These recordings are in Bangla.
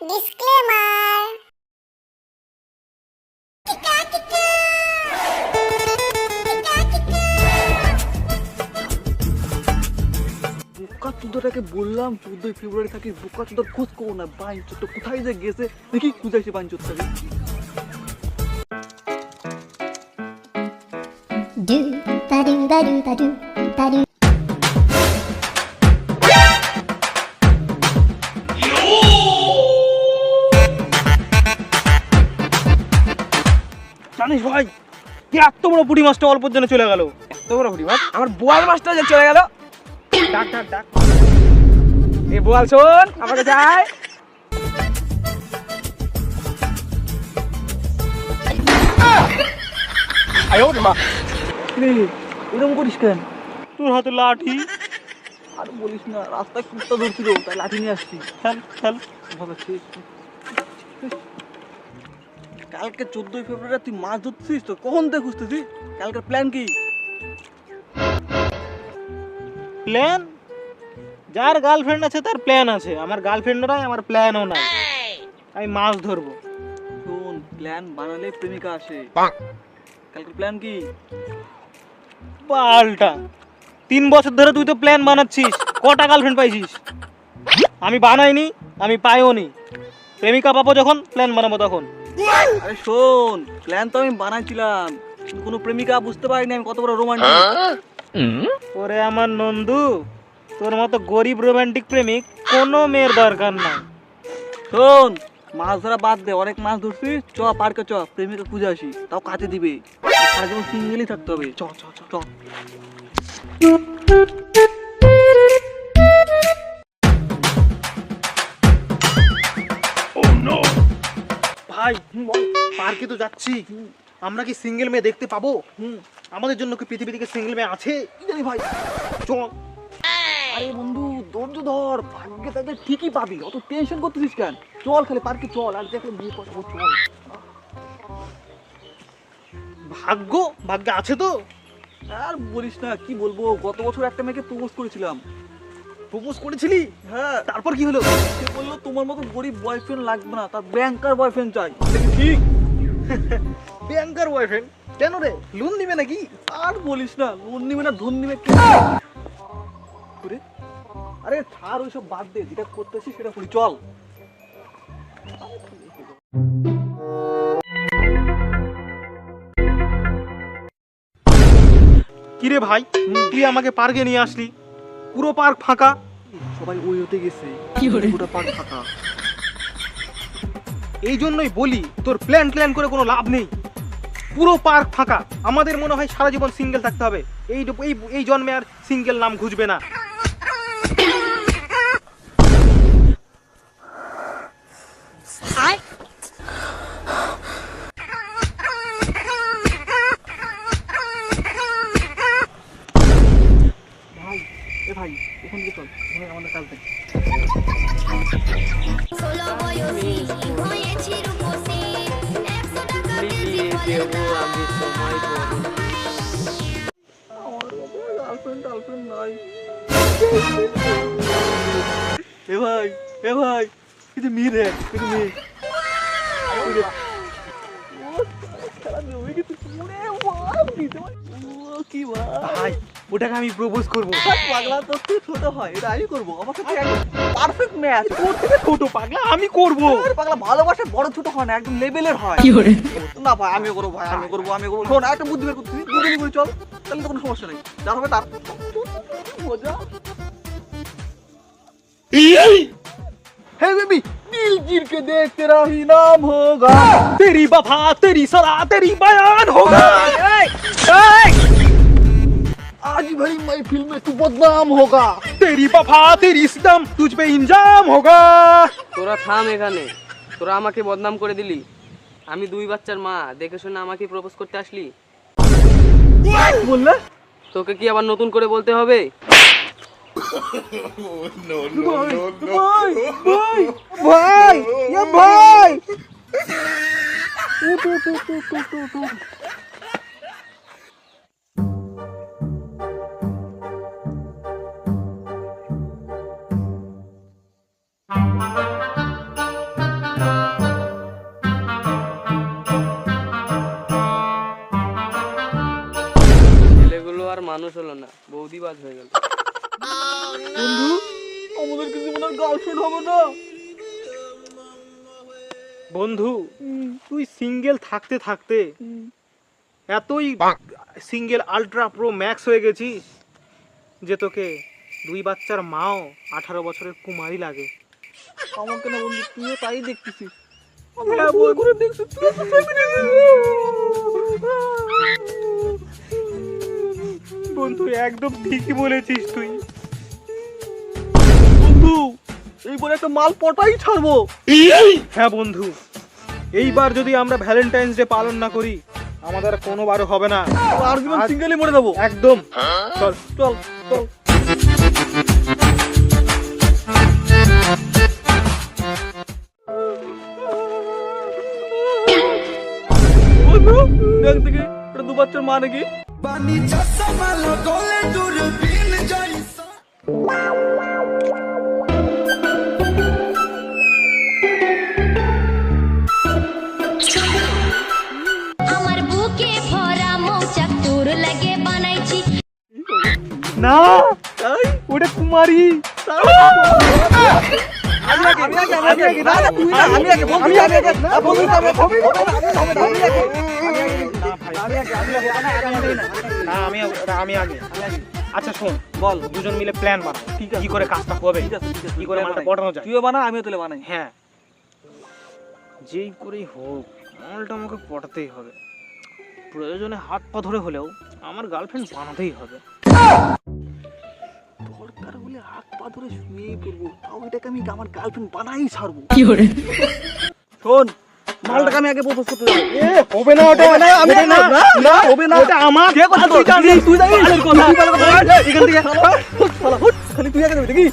ডিসক্লেমার বোকা চুদ্দটাকে বললাম চোদ্দই ফেব্রুয়ারি থাকি বোকা চুদ্দার খোঁজ করো না বাইন চোদ্দ কোথায় যে গেছে দেখি খুঁজাইছে বাইন চোদ্দাকে do ba do ba do জানিস ভাই? কি এত বড় পুঁটি মাছটা অল্পর জন্য চলে গেল? এত বড় বুড়ি মাছ? আমার বোয়াল মাছটা যে চলে গেল? ডাক ডাক ডাক। এ বোয়াল শোন আমাকে রে এরকম করিস কেন? তোর হাতে লাঠি। আর বলিস না রাস্তায় কুত্তা ধরছিল তাই লাঠি নিয়ে আসছি। খেল খেল। ভালো ঠিক কালকে চোদ্দই ফেব্রুয়ারি তুই মাছ ধরছিস তো? কখন থেকে খুঁজতেছিস? কালকের প্ল্যান কি? প্ল্যান যার গার্লফ্রেন্ড আছে তার প্ল্যান আছে। আমার গার্লফ্রেন্ডও নাই আমার প্ল্যানও নাই। আমি মাছ ধরবো। শোন প্ল্যান বানালে প্রেমিকা আসে। কালকের প্ল্যান কি? পাল্টা। তিন বছর ধরে তুই তো প্ল্যান বানাচ্ছিস। কটা গার্লফ্রেন্ড পাইছিস? আমি বানাইনি আমি পাইও নি প্রেমিকা পাবো যখন প্ল্যান বানাবো তখন। আরে শোন প্ল্যান তো আমি বানাইছিলাম। কিন্তু কোনো প্রেমিকা বুঝতে পারিনি আমি কত বড় রোমান্টিক ওরে আমার নন্দু তোর মতো গরিব রোমান্টিক প্রেমিক কোনো মেয়ের দরকার নাই। শোন মাছ ধরা বাদ দে অনেক মাছ ধরছিস চ পার্কে চ প্রেমিকা খুঁজে আসি তাও কাছে দিবে। সারা জীবন সিঙ্গেলই থাকতে হবে। চ চ চ চ। ভাই পার্কে তো যাচ্ছি। আমরা কি সিঙ্গেল মেয়ে দেখতে পাবো? আমাদের জন্য কি পৃথিবী থেকে সিঙ্গেল মেয়ে আছে? জানি ভাই। চল। আরে বন্ধু ধৈর্য ধর। ভাগ্যে থাকলে ঠিকই পাবি। অত টেনশন করতেছিস কেন? চল খালি পার্কে চল আর দেখো বিয়ে করব চল। ভাগ্য? ভাগ্য আছে তো? আর বলিস না কি বলব? গত বছর একটা মেয়েকে প্রপোজ করেছিলাম। প্রপোজ করেছিলি? হ্যাঁ। তারপর কি হলো? সে বলল তোমার মতো গরিব বয়ফ্রেন্ড লাগবে না তার ব্যাংকার বয়ফ্রেন্ড চাই। কি ঠিক। ব্যাংকার বয়ফ্রেন্ড কেন রে? লোন নিবে নাকি? আর বলিস না লোন নিবে না ধন নিবে আরে ছাড় ওইসব বাদ দে যেটা করতেছিস সেটা করি চল। কিরে ভাই তুই আমাকে পার্কে নিয়ে আসলি? পুরো পার্ক ফাঁকা। সবাই ওই হতে গেছে। পুরো পার্ক ফাঁকা। এই জন্যই বলি তোর প্ল্যান ট্ল্যান করে কোনো লাভ নেই। পুরো পার্ক ফাঁকা। আমাদের মনে হয় সারা জীবন সিঙ্গেল থাকতে হবে। এই এই এই জন্মে আর সিঙ্গেল নাম খুঁজবে না ভাই এ ভাই ওখান থেকে চল। ওখানে আমাদের কাজ দেখ। এ ভাই এ ভাই কিছু মেয়ে রে কিছু মেয়ে। খেলা জমে গেছে। বাপ, দিতে কি বাপ। ভাই ওটাকে আমি প্রপোজ করব সব পাগলা তোর থেকে ছোট হয় এটা আমি করবো আমার কাছে পারফেক্ট ম্যাচ তোর থেকে ছোট পাগলা আমি করব আরে পাগলা ভালোবাসা বড় ছোট হয় না একদম লেভেলের হয় না ভাই আমি করবো ভাই আমি করবো আমি করবো শোন একটা বুদ্ধি বের করতেছি দুজনই করে চল তাহলে তো কোনো সমস্যা নেই যার হবে তার মজা हे बेबी दिल गिर के देख तेरा ही नाम होगा तेरी वफा तेरी सलाह तेरी बयान होगा बदनाम होगा तेरी वफा तेरी सितम तुझ पे इंजाम होगा তোরা থাম এখানে তোরা আমাকে বদনাম করে দিলি আমি দুই বাচ্চার মা দেখে শুনে আমাকে প্রপোজ করতে আসলি বললে তোকে কি আবার নতুন করে বলতে হবে भाई भाई भाई ये भाई उठ দোষ হলো না। বৌদি বাজ হয়ে গেল। বন্ধু আমাদের কিছু মনে গার্লফ্রেন্ড হবে না? বন্ধু তুই সিঙ্গেল থাকতে থাকতে এতই সিঙ্গেল আলট্রা প্রো ম্যাক্স হয়ে গেছি যে তোকে দুই বাচ্চার মাও আঠারো বছরের কুমারী লাগে। আমাকে না বন্ধু? তুইও তাই দেখতেছিস। হ্যাঁ, বন্ধু একদম ঠিকই বলেছিস তুই। বন্ধু এইবার একটা মাল পটাই ছাড়বো। হ্যাঁ বন্ধু এইবার যদি আমরা ভ্যালেন্টাইন্স ডে পালন না করি আমাদের কোনোবারও হবে না। আর জীবন সিঙ্গেলই মরে যাব। একদম। চল চল চল। বন্ধু দেখ দেখি এটা দু বাচ্চার মা নাকি? আমার বুকে ভরা মৌচাক তোর লাগে বানাইছি। না ওটা কুমারী। আমি আগে আমি আগে আমি আগে আমি আগে আমি আগে আমি আগে আমি আগে আমি আগে। না আমি আমি আগে। আচ্ছা শোন বল। দুজন মিলে প্ল্যান বানাও। ঠিক আছে। কি করে কাজটা হবে? ঠিক আছে কি করে মালটা পটানো যায়? তুইও বানা আমিও তুলে বানাই। হ্যাঁ। যেই করেই হোক মালটা আমাকে পটাতেই হবে। প্রয়োজনে হাত পা ধরে হলেও আমার গার্লফ্রেন্ড বানাতেই হবে। দরকার হলে হাত পা ধরে শুয়েই পড়ব। তাও এটাকে আমি আমার গার্লফ্রেন্ড বানাই ছাড়বো। কি করে? শোন মালটাকে আমি আগে প্রপোজ করতে যাব হবে না ওটা হবে না, আমি হবে না না, না, হবে না। ওটা আমার কে কথা তুই জানিস? তুই জানিস? তুই কথা তুই ভালো কথা বল। এখান থেকে। হুট, শালা, হুট। খালি তুই আগে যাবি দেখি।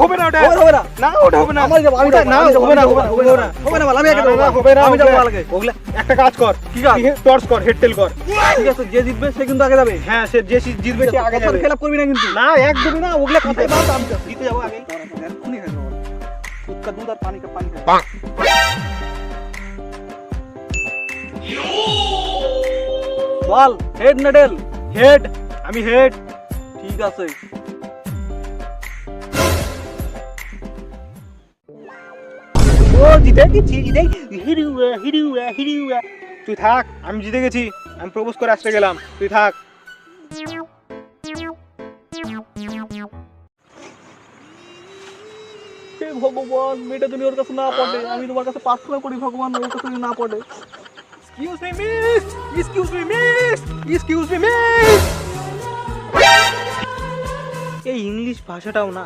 হবে না ওটা হবে না, হবে না। না ওটা হবে না আমার যাব, আমি ওটা যাব, না আমি যাব, হবে না আমি হবে না যাব, হবে না হবে না, হবে না, আমি আগে না, যাব, না, না, হবে না আমি যাব ওগুলা- আগে। ওগুলা একটা কাজ কর। কি কাজ? টর্চ কর হেড টেল কর। ঠিক আছে যে জিতবে সে কিন্তু আগে যাবে। হ্যাঁ সে যে জিতবে সে আগে যাবে। খেলাপ করবি না কিন্তু। না একদমই না ওগুলা কথাই বাদ আমি দিতে যাব আগে এক্ষুনি হয়ে যাব দুধ কা দুধ আর পানি কা পানি খা। বল, হেড নেডেল হেড, আমি হেড। ঠিক আছে। ও, জিতে গেছি, জিতে হিরুয়া হিরুয়া হিরুয়া। তুই থাক, আমি জিতে গেছি। আমি প্রপোজ করে আসতে গেলাম। তুই থাক। ভগবান, মেয়েটা যদি ওর কাছে না পড়ে, আমি তোমার কাছে প্রার্থনা করি, ভগবান, ওর কাছে না পড়ে। Excuse me miss excuse me miss excuse me miss এই ইংলিশ ভাষাটাও না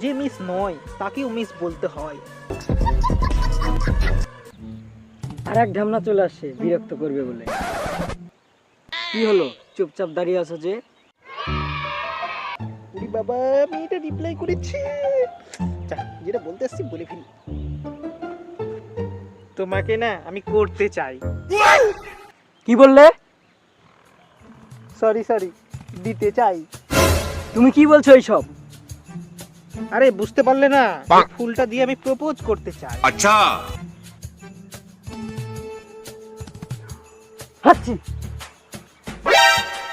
যে মিস নয় তাকেও মিস বলতে হয়। আর এক ঢামনা চলে আসছে বিরক্ত করবে বলে। কি হলো? চুপচাপ দাঁড়িয়ে আছো যে? বাবা মেয়েটা রিপ্লাই করেছে। যা যেটা বলতে আসছি বলে ফেলি। তোমাকে না আমি করতে চাই। কি বললে? সরি সরি দিতে চাই। তুমি কি বলছো এইসব? আরে বুঝতে পারলে না ফুলটা দিয়ে আমি প্রপোজ করতে চাই। আচ্ছা। হাচ্ছি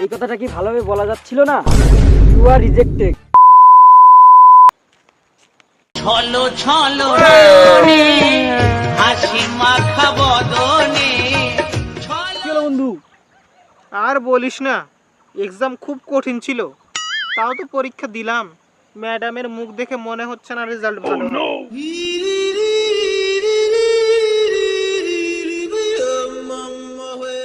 এই কথাটা কি ভালোভাবে বলা যাচ্ছিল না? ইউ আর রিজেক্টেড ছলো ছলো হাসি মাখা বদনে। বন্ধু? আর বলিস না এক্সাম খুব কঠিন ছিল। তাও তো পরীক্ষা দিলাম। ম্যাডামের মুখ দেখে মনে হচ্ছে না রেজাল্ট ভালো। হবে।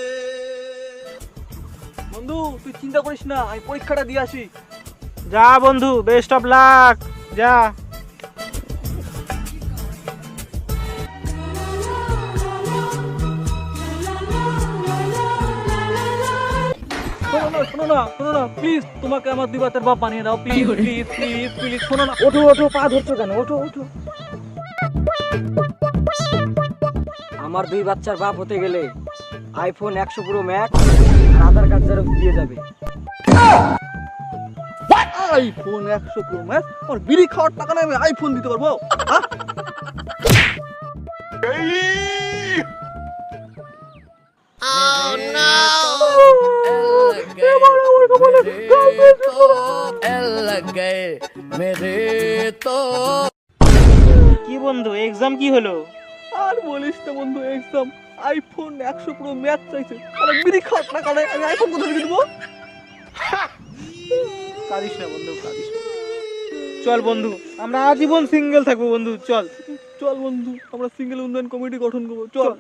বন্ধু তুই চিন্তা করিস না আমি পরীক্ষাটা দিয়ে আসি। যা বন্ধু বেস্ট অফ লাক যা। না শোনো না প্লিজ তোমাকে আমার দুই বাতের বাপ বানিয়ে দাও প্লিজ প্লিজ প্লিজ প্লিজ শোনো না ওঠো ওঠো পা ধরছো কেন? ওঠো ওঠো। আমার দুই বাচ্চার বাপ হতে গেলে আইফোন একশো প্রো ম্যাক্স আর আধার কার্ড জেরক্স দিয়ে যাবে। আইফোন একশো প্রো ম্যাক্স আমার বিড়ি খাওয়ার টাকা নাই আমি আইফোন দিতে পারব? হ্যাঁ? কি বন্ধু এক্সাম কি হলো? আর বলিস না বন্ধু এক্সাম আইফোন একশো পুরো ম্যাচ চাইছে। আরে বিড়ি খাট না কারণে আমি আইফোন কোথা থেকে দেবো কাঁদিস না বন্ধু কাঁদিস না। চল বন্ধু আমরা আজীবন সিঙ্গেল থাকব বন্ধু চল। চল বন্ধু আমরা সিঙ্গেল উন্নয়ন কমিটি গঠন করব চল।